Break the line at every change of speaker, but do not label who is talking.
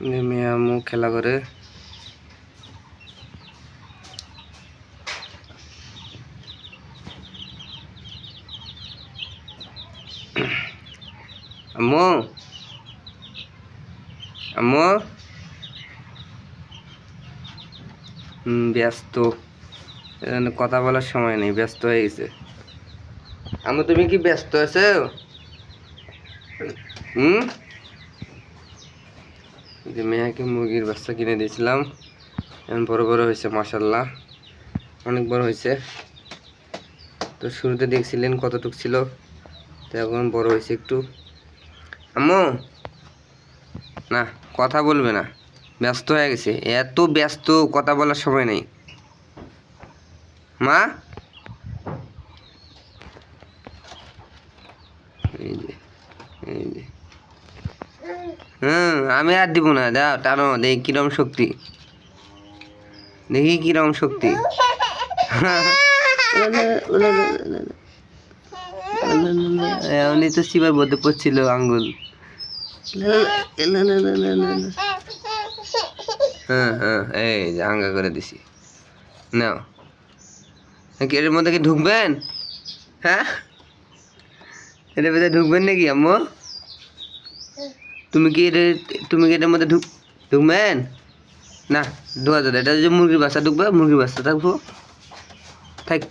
মেয়ে আম্মু খেলা করে। আম্মু। আম্মু। ব্যস্ত। কথা বলার সময় নেই, ব্যস্ত হয়ে গেছে। আম্মু, তুমি কি ব্যস্ত আছো? হুম যে মেয়েকে মুরগির বাচ্চা কিনে দিয়েছিলাম। এখন বড় বড় হয়েছে মাসাল্লাহ অনেক বড় হয়েছে। তো শুরুতে দেখছিলেন কতটুক ছিল, তো এখন বড় হয়েছে একটু। আম্মু! না, কথা বলবে না। ব্যস্ত হয়ে গেছে। এত ব্যস্ত, কথা বলার সময় নেই। মা! এই যে। হুম, আমি আর দিব না, দাও, টানো, দেখি কিরম শক্তি। দেখি কিরম শক্তি। এমনি তো শিবার মধ্যে পড়ছিল আঙ্গুল। হ্যাঁ হ্যাঁ এই যে আঙ্গা করে দিছি। নাও। কি এর মধ্যে কি ঢুকবেন? হ্যাঁ? এটার ভিতরে ঢুকবেন নাকি, আম্মু? তুমি কি এটা, তুমি কি এটার মধ্যে ঢুক ঢুকবেন না ঢুকা যাবে এটা যে মুরগির বাচ্চা, ঢুকবে মুরগির বাচ্চা থাকব থাক।